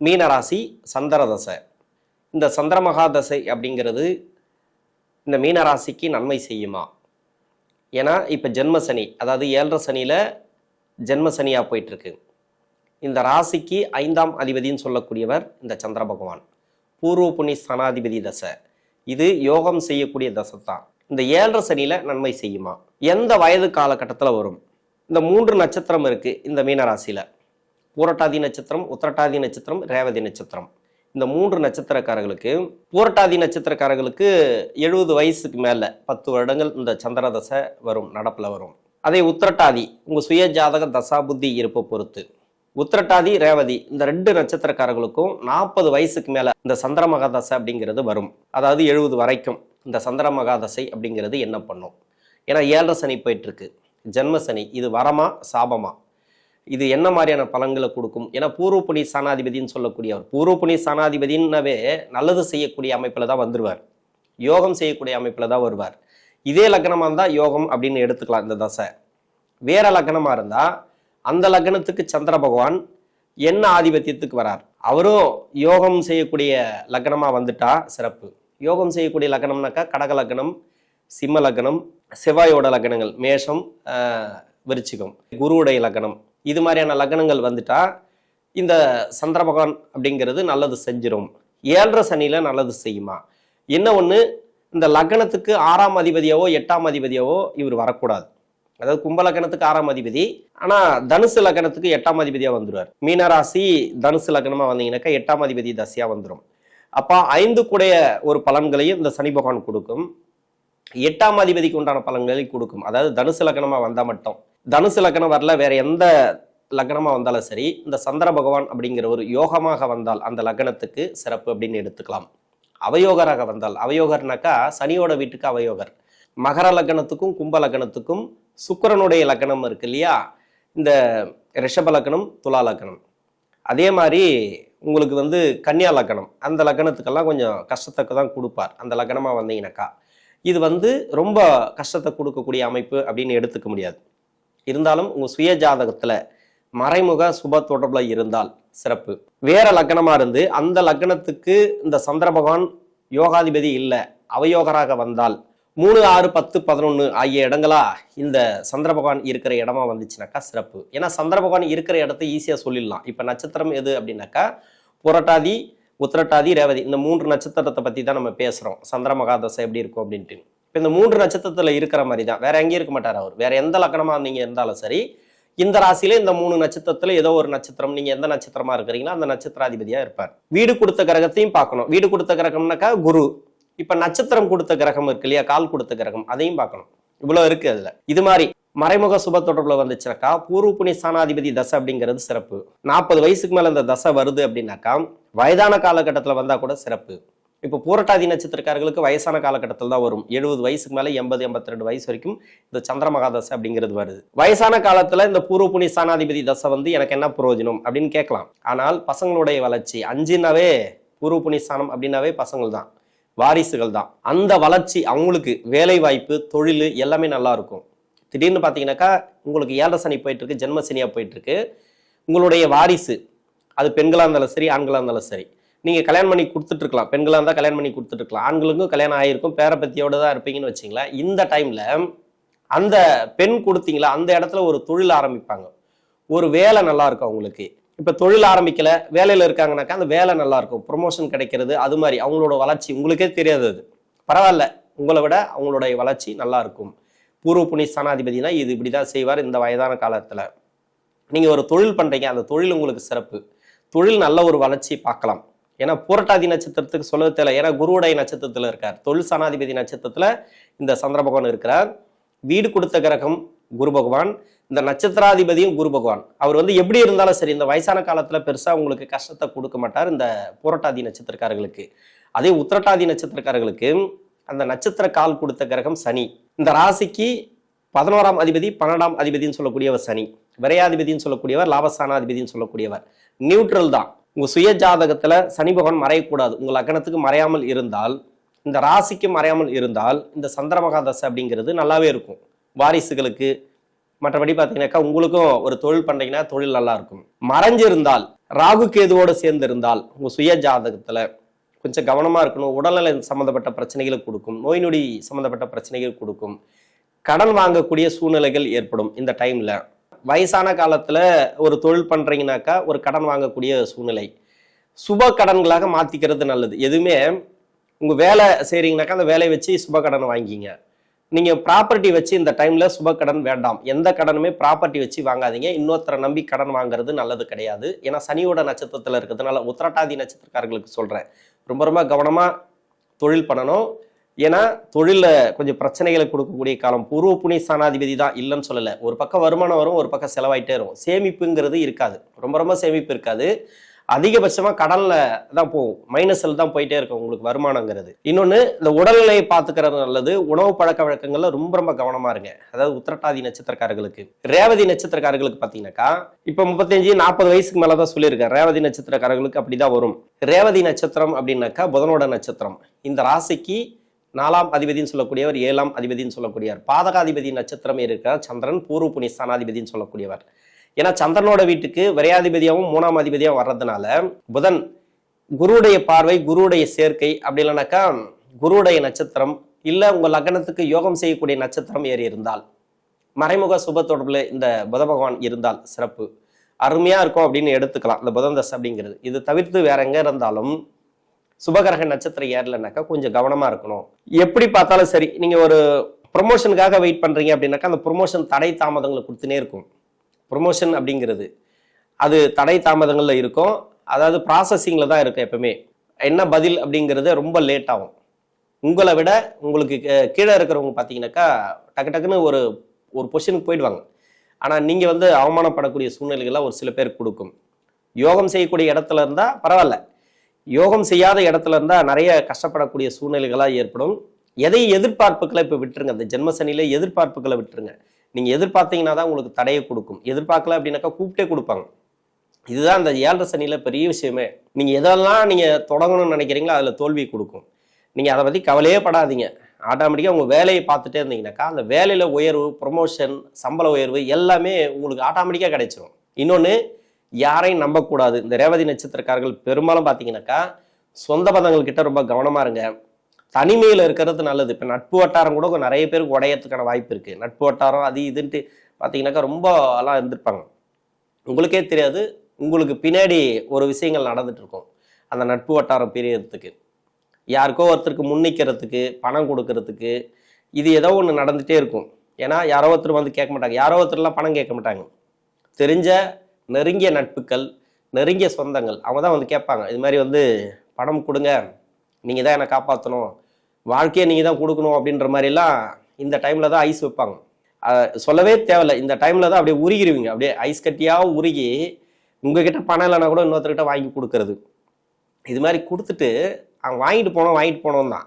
மீனராசி சந்திரதசை. இந்த சந்திரமகா தசை அப்படிங்கிறது இந்த மீனராசிக்கு நன்மை செய்யுமா? ஏன்னா இப்போ ஜென்ம சனி அதாவது ஏழரை சனியில் ஜென்ம சனியாக போயிட்டுருக்கு. இந்த ராசிக்கு ஐந்தாம் அதிபதின்னு சொல்லக்கூடியவர் இந்த சந்திர பகவான். பூர்வ புண்ணி ஸ்தானாதிபதி தசை. இது யோகம் செய்யக்கூடிய தசை தான் இந்த ஏழரை சனியில் நன்மை செய்யுமா? எந்த வயது காலகட்டத்தில் வரும்? இந்த மூன்று நட்சத்திரம் இருக்குது இந்த மீனராசியில். பூரட்டாதி நட்சத்திரம் உத்திரட்டாதி நட்சத்திரம் ரேவதி நட்சத்திரம். இந்த மூன்று நட்சத்திரக்காரர்களுக்கு பூரட்டாதி நட்சத்திரக்காரர்களுக்கு எழுபது வயசுக்கு மேலே பத்து வருடங்கள் இந்த சந்திர தசை வரும் நடப்பில் வரும். அதே உத்திரட்டாதி உங்கள் சுய ஜாதக தசா புத்தி இருப்பை பொறுத்து. உத்திரட்டாதி ரேவதி இந்த ரெண்டு நட்சத்திரக்காரர்களுக்கும் நாற்பது வயசுக்கு மேலே இந்த சந்திர மகாதசை அப்படிங்கிறது வரும். அதாவது எழுபது வரைக்கும் இந்த சந்திர மகாதசை அப்படிங்கிறது என்ன பண்ணும்? ஏன்னா ஏழரை சனி போயிட்டுருக்கு ஜென்ம சனி இது வரமா சாபமா? இது என்ன மாதிரியான பலன்களை கொடுக்கும்? ஏன்னா பூர்வ புனி சாணாதிபதினு சொல்லக்கூடியவர். பூர்வ புனி சாணாதிபதினாவே நல்லது செய்யக்கூடிய அமைப்பில் தான் வந்துருவார். யோகம் செய்யக்கூடிய அமைப்பில் தான் வருவார். இதே லக்னமாக இருந்தால் யோகம் அப்படின்னு எடுத்துக்கலாம் இந்த தசை. வேற லக்னமாக இருந்தால் அந்த லக்னத்துக்கு சந்திர பகவான் என்ன ஆதிபத்தியத்துக்கு வரார்? அவரும் யோகம் செய்யக்கூடிய லக்னமாக வந்துட்டா சிறப்பு. யோகம் செய்யக்கூடிய லக்னம்னாக்கா கடக லக்னம் சிம்ம லக்னம் செவ்வாயோட லக்னங்கள் மேஷம் விருச்சிகம். குருவுடைய லக்னம். இது மாதிரியான லக்னங்கள் வந்துட்டா இந்த சந்திர பகவான் அப்படிங்கிறது நல்லது செஞ்சிடும் ஏழரை சனியில் நல்லது செய்யுமா? என்ன ஒன்று இந்த லக்னத்துக்கு ஆறாம் அதிபதியாவோ எட்டாம் அதிபதியாவோ இவர் வரக்கூடாது. அதாவது கும்ப லக்னத்துக்கு ஆறாம் அதிபதி ஆனால் தனுசு லக்னத்துக்கு எட்டாம் அதிபதியாக வந்துடுவார் மீனராசி தனுசு லக்னமாக வந்தீங்கன்னாக்கா எட்டாம் அதிபதி தசையாக வந்துடும் அப்போ ஐந்து கூடைய ஒரு பலன்களையும் இந்த சனி பகவான் கொடுக்கும். எட்டாம் அதிபதிக்கு உண்டான பலன்களையும் கொடுக்கும். அதாவது தனுசு லக்னமாக வந்தால் மட்டும். தனுசு லக்னம் வரல வேற எந்த லக்னமாக வந்தாலும் சரி இந்த சந்திர பகவான் அப்படிங்கிற ஒரு யோகமாக வந்தால் அந்த லக்னத்துக்கு சிறப்பு அப்படின்னு எடுத்துக்கலாம். அவயோகராக வந்தால் அவயோகர்னாக்கா சனியோட வீட்டுக்கு அவயோகர். மகர லக்னத்துக்கும் கும்ப லக்னத்துக்கும் சுக்கரனுடைய லக்னம் இருக்கு இல்லையா? இந்த ரிஷப லக்னம் துலா லக்னம். அதே மாதிரி உங்களுக்கு வந்து கன்னியா லக்னம் அந்த லக்னத்துக்கெல்லாம் கொஞ்சம் கஷ்டத்துக்கு தான் கொடுப்பார் அந்த லக்னமாக வந்தீங்கன்னாக்கா இது வந்து ரொம்ப கஷ்டத்தை கொடுக்கக்கூடிய அமைப்பு அப்படின்னு எடுத்துக்க முடியாது. இருந்தாலும் உங்கள் சுய ஜாதகத்தில் மறைமுக சுப தொடர்பில் இருந்தால் சிறப்பு. வேற லக்னமாக இருந்து அந்த லக்னத்துக்கு இந்த சந்திர பகவான் யோகாதிபதி இல்லை அவயோகராக வந்தால் மூணு ஆறு பத்து பதினொன்று ஆகிய இடங்களா இந்த சந்திர பகவான் இருக்கிற இடமா வந்துச்சுனாக்கா சிறப்பு. ஏன்னா சந்திர பகவான் இருக்கிற இடத்த ஈஸியாக சொல்லிடலாம். இப்போ நட்சத்திரம் எது அப்படின்னாக்கா புரட்டாதி உத்திரட்டாதி ரேவதி இந்த மூன்று நட்சத்திரத்தை பற்றி தான் நம்ம பேசுகிறோம் சந்திர மகாதசை எப்படி இருக்கும் அப்படின்ட்டு. இப்போ இந்த மூன்று நட்சத்திரத்தில் இருக்கிற மாதிரி தான் வேற எங்கேயும் இருக்க மாட்டார் அவர். வேற எந்த லக்கணமாக நீங்கள் இருந்தாலும் சரி இந்த ராசியில இந்த மூணு நட்சத்திரத்துல ஏதோ ஒரு நட்சத்திரம் நீங்க எந்த நட்சத்திரமா இருக்கிறீங்களோ அந்த நட்சத்திராதிபதியா இருப்பார். வீடு கொடுத்த கிரகத்தையும் பார்க்கணும். வீடு கொடுத்த கிரகம்னாக்கா குரு. இப்ப நட்சத்திரம் கொடுத்த கிரகம் இருக்கு இல்லையா? கால் கொடுத்த கிரகம். அதையும் பார்க்கணும். இவ்வளவு இருக்கு அதுல. இது மாதிரி மறைமுக சுப தொடர்புல வந்துச்சுனாக்கா பூர்வ புனி ஸ்தானாதிபதி தசை அப்படிங்கிறது சிறப்பு. நாற்பது வயசுக்கு மேல இந்த தசை வருது அப்படின்னாக்கா வயதான காலகட்டத்துல வந்தா கூட சிறப்பு. இப்போ பூரட்டாதி நட்சத்திரக்காரர்களுக்கு வயசான காலகட்டத்தில் தான் வரும். எழுபது வயசுக்கு மேலே எண்பது எண்பத்தி ரெண்டு வயசு வரைக்கும் இந்த சந்திர மகாதசை அப்படிங்கிறது வருது. வயசான காலத்தில் இந்த பூர்வ புனி ஸ்தானாதிபதி தசை வந்து எனக்கு என்ன பிரயோஜனம் அப்படின்னு கேட்கலாம். ஆனால் பசங்களுடைய வளர்ச்சி அஞ்சுனாவே பூர்வ புனி ஸ்தானம் அப்படின்னாவே பசங்கள் தான் வாரிசுகள் தான். அந்த வளர்ச்சி அவங்களுக்கு வேலை வாய்ப்பு தொழில் எல்லாமே நல்லா இருக்கும். திடீர்னு பார்த்தீங்கன்னாக்கா உங்களுக்கு ஏழரை சனி போயிட்டு இருக்கு ஜென்ம சனியாக போயிட்டு இருக்கு. உங்களுடைய வாரிசு அது பெண்களாக இருந்தாலும் சரி ஆண்களாக இருந்தாலும் சரி. நீங்கள் கல்யாணம் பண்ணி கொடுத்துட்ருக்கலாம். பெண்களாக இருந்தால் கல்யாணம் பண்ணி கொடுத்துட்ருக்கலாம். ஆண்களுக்கும் கல்யாணம் ஆகிருக்கும் பேரப்பத்தியோடு தான் இருப்பீங்கன்னு வச்சிங்களேன். இந்த டைமில் அந்த பெண் கொடுத்தீங்களா? அந்த இடத்துல ஒரு தொழில் ஆரம்பிப்பாங்க. ஒரு வேலை நல்லா இருக்கும் அவங்களுக்கு இப்போ தொழில் ஆரம்பிக்கல. வேலையில் இருக்காங்கனாக்கா அந்த வேலை நல்லா இருக்கும். ப்ரொமோஷன் கிடைக்கிறது அது மாதிரி. அவங்களோட வளர்ச்சி உங்களுக்கே தெரியாது அது. பரவாயில்ல. உங்களை விட அவங்களுடைய வளர்ச்சி நல்லா இருக்கும். பூர்வ புனி ஸ்தானாதிபதினா இது இப்படி தான் செய்வார் இந்த வயதான காலத்தில். நீங்கள் ஒரு தொழில் பண்ணுறீங்க அந்த தொழில் உங்களுக்கு சிறப்பு. தொழில் நல்ல ஒரு வளர்ச்சி பார்க்கலாம். ஏன்னா பூரட்டாதி நட்சத்திரத்துக்கு சொல்ல தேவை ஏன்னா குருவுடைய நட்சத்திரத்தில் இருக்கார். தொழில் சனாதிபதி நட்சத்திரத்தில் இந்த சந்திர பகவான் இருக்கிறார். வீடு கொடுத்த கிரகம் குரு பகவான். இந்த நட்சத்திராதிபதியும் குரு பகவான். அவர் வந்து எப்படி இருந்தாலும் சரி இந்த வயசான காலத்தில் பெருசாக உங்களுக்கு கஷ்டத்தை கொடுக்க மாட்டார் இந்த பூரட்டாதி நட்சத்திரக்காரர்களுக்கு. அதே உத்திரட்டாதி நட்சத்திரக்காரர்களுக்கு அந்த நட்சத்திர கால் கொடுத்த கிரகம் சனி. இந்த ராசிக்கு பதினோராம் அதிபதி பன்னெண்டாம் அதிபதினு சொல்லக்கூடியவர் சனி. விரையாதிபதினு சொல்லக்கூடியவர் லாபஸ்தானாதிபதினு சொல்லக்கூடியவர். நியூட்ரல் தான். உங்கள் சுய ஜாதகத்தில் சனி பகவான் மறையக்கூடாது. உங்கள் லக்னத்துக்கு மறையாமல் இருந்தால் இந்த ராசிக்கு மறையாமல் இருந்தால் இந்த சந்திர மகாதசை அப்படிங்கிறது நல்லாவே இருக்கும். வாரிசுகளுக்கு மற்றபடி பார்த்தீங்கன்னாக்கா உங்களுக்கும் ஒரு தொழில் பண்ணீங்கன்னா தொழில் நல்லா இருக்கும். மறைஞ்சிருந்தால் ராகு கேதுவோடு சேர்ந்து இருந்தால் உங்கள் சுய ஜாதகத்தில் கொஞ்சம் கவனமாக இருக்கணும். உடல்நல சம்மந்தப்பட்ட பிரச்சனைகளை கொடுக்கும். நோய் நொடி சம்மந்தப்பட்ட பிரச்சனைகள் கொடுக்கும். கடன் வாங்கக்கூடிய சூழ்நிலைகள் ஏற்படும் இந்த டைமில் வயசான காலத்தில் ஒரு தொழில் பண்ணுறீங்கனாக்கா ஒரு கடன் வாங்கக்கூடிய சூழ்நிலை. சுப கடன்களாக மாற்றிக்கிறது நல்லது. எதுவுமே உங்கள் வேலை செய்கிறீங்கனாக்கா அந்த வேலையை வச்சு சுப கடன் வாங்கிங்க. நீங்கள் ப்ராப்பர்ட்டி வச்சு இந்த டைமில் சுப கடன் வேண்டாம். எந்த கடனுமே ப்ராப்பர்ட்டி வச்சு வாங்காதீங்க. இன்னொருத்தரை நம்பி கடன் வாங்குறது நல்லது கிடையாது. ஏன்னா சனியோட நட்சத்திரத்தில் இருக்கிறதுனால உத்திரட்டாதி நட்சத்திரக்காரர்களுக்கு சொல்கிறேன் ரொம்ப ரொம்ப கவனமாக தொழில் பண்ணணும். ஏன்னா தொழிலில் கொஞ்சம் பிரச்சனைகளை கொடுக்கக்கூடிய காலம். பூர்வ புனி ஸ்தானாதிபதி தான் இல்லைன்னு சொல்லலை. ஒரு பக்கம் வருமானம் வரும் ஒரு பக்கம் செலவாயிட்டே வரும் சேமிப்புங்கிறது இருக்காது. ரொம்ப ரொம்ப சேமிப்பு இருக்காது. அதிகபட்சமாக கடலில் தான் போகும். மைனஸில் தான் போயிட்டே இருக்கும் உங்களுக்கு வருமானங்கிறது. இன்னொன்று இந்த உடல்நிலையை பார்த்துக்கிறது நல்லது. உணவு பழக்க வழக்கங்களில் ரொம்ப ரொம்ப கவனமாக இருங்க. அதாவது உத்திரட்டாதி நட்சத்திரக்காரர்களுக்கு. ரேவதி நட்சத்திரக்காரர்களுக்கு பார்த்தீங்கன்னாக்கா இப்போ முப்பத்தஞ்சு நாற்பது வயசுக்கு மேலதான் சொல்லியிருக்கேன். ரேவதி நட்சத்திரக்காரர்களுக்கு அப்படி தான் வரும். ரேவதி நட்சத்திரம் அப்படின்னாக்கா புதனோட நட்சத்திரம். இந்த ராசிக்கு நாலாம் அதிபதினு சொல்லக்கூடியவர் ஏழாம் அதிபதினு சொல்லக்கூடியவர். பாதகாதிபதி நட்சத்திரம் இருக்கிற சந்திரன் பூர்வ புனி ஸ்தானாதிபதினு சொல்லக்கூடியவர். ஏன்னா சந்திரனோட வீட்டுக்கு விரையாதிபதியாகவும் மூணாம் அதிபதியாகவும் வர்றதுனால புதன் குருவுடைய பார்வை குருவுடைய சேர்க்கை அப்படி இல்லைனாக்கா குருவுடைய நட்சத்திரம் இல்லை உங்கள் லக்னத்துக்கு யோகம் செய்யக்கூடிய நட்சத்திரம் ஏறி இருந்தால் மறைமுக சுப தொடர்பில் இந்த புத பகவான் இருந்தால் சிறப்பு. அருமையாக இருக்கும் அப்படின்னு எடுத்துக்கலாம் இந்த புதன் தசை அப்படிங்கிறது. இது தவிர்த்து வேற எங்கே இருந்தாலும் சுபகிரக நட்சத்திரம் ஏறலைனாக்கா கொஞ்சம் கவனமா இருக்கணும். எப்படி பார்த்தாலும் சரி நீங்க ஒரு ப்ரொமோஷனுக்காக வெயிட் பண்றீங்க அப்படின்னாக்கா அந்த ப்ரொமோஷன் தடை தாமதங்களை கொடுத்துனே இருக்கும். ப்ரொமோஷன் அப்படிங்கிறது. அது தடை தாமதங்களில் இருக்கும். அதாவது ப்ராசஸிங்கில் தான் இருக்கும் எப்பவுமே. என்ன பதில் அப்படிங்கிறது ரொம்ப லேட் ஆகும். உங்களை விட உங்களுக்கு கீ- கீழே இருக்கிறவங்க பார்த்தீங்கன்னாக்கா டக்கு டக்குன்னு ஒரு ஒரு பொசிஷனுக்கு போயிடுவாங்க. ஆனால் நீங்கள் வந்து அவமானப்படக்கூடிய சூழ்நிலைகள்லாம் ஒரு சில பேருக்கு கொடுக்கும். யோகம் செய்யக்கூடிய இடத்துல இருந்தால் பரவாயில்ல. யோகம் செய்யாத இடத்துல இருந்தால் நிறைய கஷ்டப்படக்கூடிய சூழ்நிலைகளாக ஏற்படும். எதை எதிர்பார்ப்புகளை இப்போ விட்டுருங்க. அந்த ஜென்மசனியில எதிர்பார்ப்புகளை விட்டுருங்க. நீங்கள் எதிர்பார்த்தீங்கன்னா தான் உங்களுக்கு தடையை கொடுக்கும். எதிர்பார்க்கல அப்படின்னாக்கா கூப்பிட்டே கொடுப்பாங்க. இதுதான் இந்த ஏழரை சனியில பெரிய விஷயமே. நீங்க எதெல்லாம் நீங்க தொடங்கணும்னு நினைக்கிறீங்களோ அதுல தோல்வி கொடுக்கும். நீங்க அதை பத்தி கவலையே படாதீங்க. ஆட்டோமேட்டிக்காக உங்கள் வேலையை பார்த்துட்டே இருந்தீங்கன்னாக்கா அந்த வேலையில் உயர்வு ப்ரொமோஷன் சம்பள உயர்வு எல்லாமே உங்களுக்கு ஆட்டோமேட்டிக்காக கிடைச்சிரும். இன்னொன்று யாரையும் நம்பக்கூடாது. இந்த ரேவதி நட்சத்திரக்காரர்கள் பெரும்பாலும் பார்த்தீங்கன்னாக்கா சொந்த பந்தங்கள் கிட்ட ரொம்ப கவனமாக இருங்க. தனிமையில் இருக்கிறது நல்லது. இப்போ நட்பு வட்டாரம் கூட நிறைய பேருக்கு உடையத்துக்கான வாய்ப்பு இருக்குது நட்பு வட்டாரம் அது இதுன்ட்டு பார்த்தீங்கன்னாக்கா ரொம்ப எல்லாம் இருந்திருப்பாங்க. உங்களுக்கே தெரியாது. உங்களுக்கு பின்னாடி ஒரு விஷயங்கள் நடந்துட்டு இருக்கும் அந்த நட்பு வட்டாரம் பிரியறதுக்கு. யாருக்கோ ஒருத்தருக்கு முன்னிக்கிறதுக்கு பணம் கொடுக்கறதுக்கு இது ஏதோ ஒன்று நடந்துகிட்டே இருக்கும். ஏன்னா யாரோ ஒருத்தர் வந்து கேட்க மாட்டாங்க. யாரோ ஒருத்தர்லாம் பணம் கேட்க மாட்டாங்க. தெரிஞ்ச நெருங்கிய நட்புகள் நெருங்கிய சொந்தங்கள் அவங்க தான் வந்து கேட்பாங்க இது மாதிரி வந்து பணம் கொடுங்க நீங்கள் தான் என்னை காப்பாற்றணும் வாழ்க்கையை நீங்கள் தான் கொடுக்கணும் அப்படின்ற மாதிரிலாம் இந்த டைமில் தான் ஐஸ் வைப்பாங்க. சொல்லவே தேவையில்லை இந்த டைமில் தான் அப்படியே உருகிருவீங்க அப்படியே ஐஸ் கட்டியாக உருகி உங்ககிட்ட பணம் இல்லைன்னா கூட இன்னொருத்தர்கிட்ட வாங்கி கொடுக்கறது. இது மாதிரி கொடுத்துட்டு அவன் வாங்கிட்டு போனோம் வாங்கிட்டு போனோம் தான்.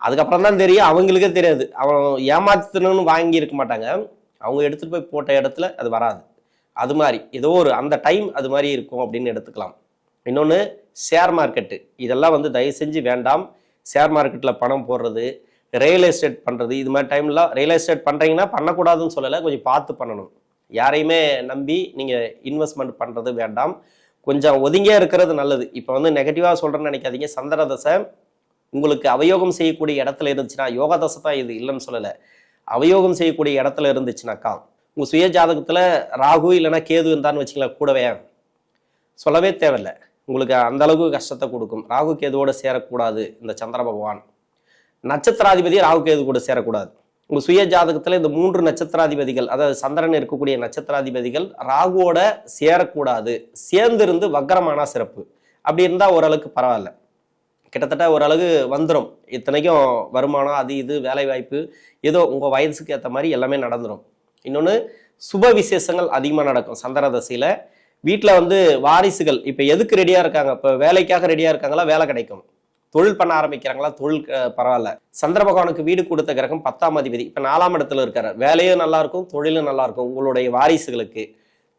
அதுக்கப்புறம் தான் தெரியும் அவங்களுக்கே தெரியாது அவன் ஏமாத்தணும்னு வாங்கி இருக்க மாட்டாங்க அவங்க எடுத்துகிட்டு போய் போட்ட இடத்துல அது வராது. அது மாதிரி ஏதோ ஒரு அந்த டைம் அது மாதிரி இருக்கும் அப்படின்னு எடுத்துக்கலாம். இன்னொன்று ஷேர் மார்க்கெட்டு இதெல்லாம் வந்து தயவு செஞ்சு வேண்டாம். ஷேர் மார்க்கெட்டில் பணம் போடுறது ரியல் எஸ்டேட் பண்ணுறது இது மாதிரி டைம்லாம் ரியல் எஸ்டேட் பண்ணுறீங்கன்னா பண்ணக்கூடாதுன்னு சொல்லலை கொஞ்சம் பார்த்து பண்ணணும். யாரையுமே நம்பி நீங்கள் இன்வெஸ்ட்மெண்ட் பண்ணுறது வேண்டாம். கொஞ்சம் ஒதுங்கியே இருக்கிறது நல்லது. இப்போ வந்து நெகட்டிவாக சொல்கிறேன்னு நினைக்காதீங்க. சந்திர தசை உங்களுக்கு அவயோகம் செய்யக்கூடிய இடத்துல இருந்துச்சுன்னா யோக தசை தான் இது இல்லைன்னு சொல்லலை. அவயோகம் செய்யக்கூடிய இடத்துல இருந்துச்சுனாக்கா உங்கள் சுய ஜாதகத்தில் ராகு இல்லைன்னா கேது இருந்தான்னு வச்சுக்கலாம் கூடவே. சொல்லவே தேவையில்ல. உங்களுக்கு அந்த அளவுக்கு கஷ்டத்தை கொடுக்கும். ராகு கேதுவோட சேரக்கூடாது இந்த சந்திர பகவான். நட்சத்திராதிபதி ராகு கேது கூட சேரக்கூடாது. உங்கள் சுய ஜாதகத்தில் இந்த மூன்று நட்சத்திராதிபதிகள் அதாவது சந்திரன் இருக்கக்கூடிய நட்சத்திராதிபதிகள் ராகுவோட சேரக்கூடாது. சேர்ந்திருந்து வக்கரமான சிறப்பு. அப்படி இருந்தால் ஓரளவுக்கு பரவாயில்ல. கிட்டத்தட்ட ஓரளவு வந்துடும் இத்தனைக்கும் வருமானம் அது இது வேலைவாய்ப்பு ஏதோ உங்கள் வயசுக்கு ஏற்ற மாதிரி எல்லாமே நடந்துடும் இன்னொன்று சுப விசேஷங்கள் அதிகமாக நடக்கும். சந்திரதசையில் வீட்டில் வந்து வாரிசுகள் இப்போ எதுக்கு ரெடியாக இருக்காங்க? இப்போ வேலைக்காக ரெடியாக இருக்காங்களா? வேலை கிடைக்கும். தொழில் பண்ண ஆரம்பிக்கிறாங்களா? தொழில் பரவாயில்ல. சந்திர பகவானுக்கு வீடு கொடுத்த கிரகம் பத்தாம் அதிபதி. இப்போ நாலாம் இடத்துல இருக்காரு. வேலையும் நல்லா இருக்கும் தொழிலும் நல்லா இருக்கும். உங்களுடைய வாரிசுகளுக்கு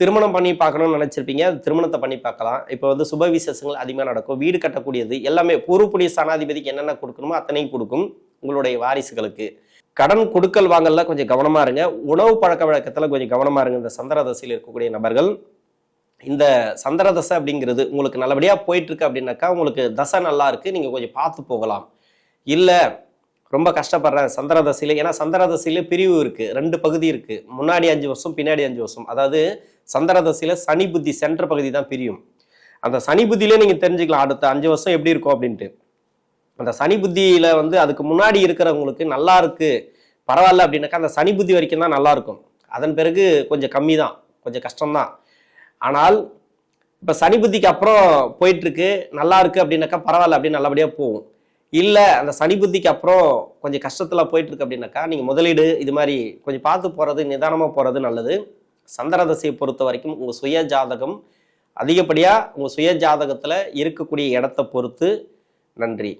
திருமணம் பண்ணி பார்க்கணும்னு நினச்சிருப்பீங்க. அது திருமணத்தை பண்ணி பார்க்கலாம். இப்போ வந்து சுப விசேஷங்கள் அதிகமாக நடக்கும். வீடு கட்டக்கூடியது எல்லாமே பூர்வப்புடைய சனாதிபதிக்கு என்னென்ன கொடுக்கணுமோ அத்தனையும் கொடுக்கும் உங்களுடைய வாரிசுகளுக்கு. கடன் கொடுக்கல் வாங்கல கொஞ்சம் கவனமா இருங்க. உணவு பழக்க வழக்கத்துல கொஞ்சம் கவனமா இருங்க. இந்த சந்திரதசையில் இருக்கக்கூடிய நபர்கள் இந்த சந்திரதசை அப்படிங்கிறது உங்களுக்கு நல்லபடியா போயிட்டு இருக்கு அப்படின்னாக்கா உங்களுக்கு தசை நல்லா இருக்கு. நீங்க கொஞ்சம் பார்த்து போகலாம். இல்ல ரொம்ப கஷ்டப்படுறேன் சந்திரதசையில ஏன்னா சந்திரதசையில பிரிவு இருக்கு. ரெண்டு பகுதி இருக்கு. முன்னாடி அஞ்சு வருஷம் பின்னாடி அஞ்சு வருஷம். அதாவது சந்திரதசையில சனி புத்தி சென்ற பகுதி தான் பிரியும். அந்த சனி புத்தியிலே நீங்க தெரிஞ்சுக்கலாம் அடுத்த அஞ்சு வருஷம் எப்படி இருக்கும் அப்படின்ட்டு. அந்த சனி புத்தியில வந்து அதுக்கு முன்னாடி இருக்கிறவங்களுக்கு நல்லா இருக்கு பரவாயில்ல அப்படின்னாக்கா அந்த சனி புத்தி வரைக்கும் தான் நல்லா இருக்கும். அதன் பிறகு கொஞ்சம் கம்மி தான் கொஞ்சம் கஷ்டம்தான் ஆனால் இப்போ சனி புத்திக்கு அப்புறம் போயிட்டு இருக்கு நல்லா இருக்கு அப்படின்னாக்கா பரவாயில்ல அப்படின்னு நல்லபடியாக போகும். இல்லை அந்த சனி புத்திக்கு அப்புறம் கொஞ்சம் கஷ்டத்தில் போயிட்டுருக்கு அப்படின்னாக்கா நீங்கள் முதலீடு இது மாதிரி கொஞ்சம் பார்த்து போகிறது நிதானமாக போகிறது நல்லது. சந்திர தசையை பொறுத்த வரைக்கும் உங்கள் சுய ஜாதகம் அதிகப்படியாக உங்கள் சுய ஜாதகத்தில் இருக்கக்கூடிய இடத்த பொறுத்து. நன்றி.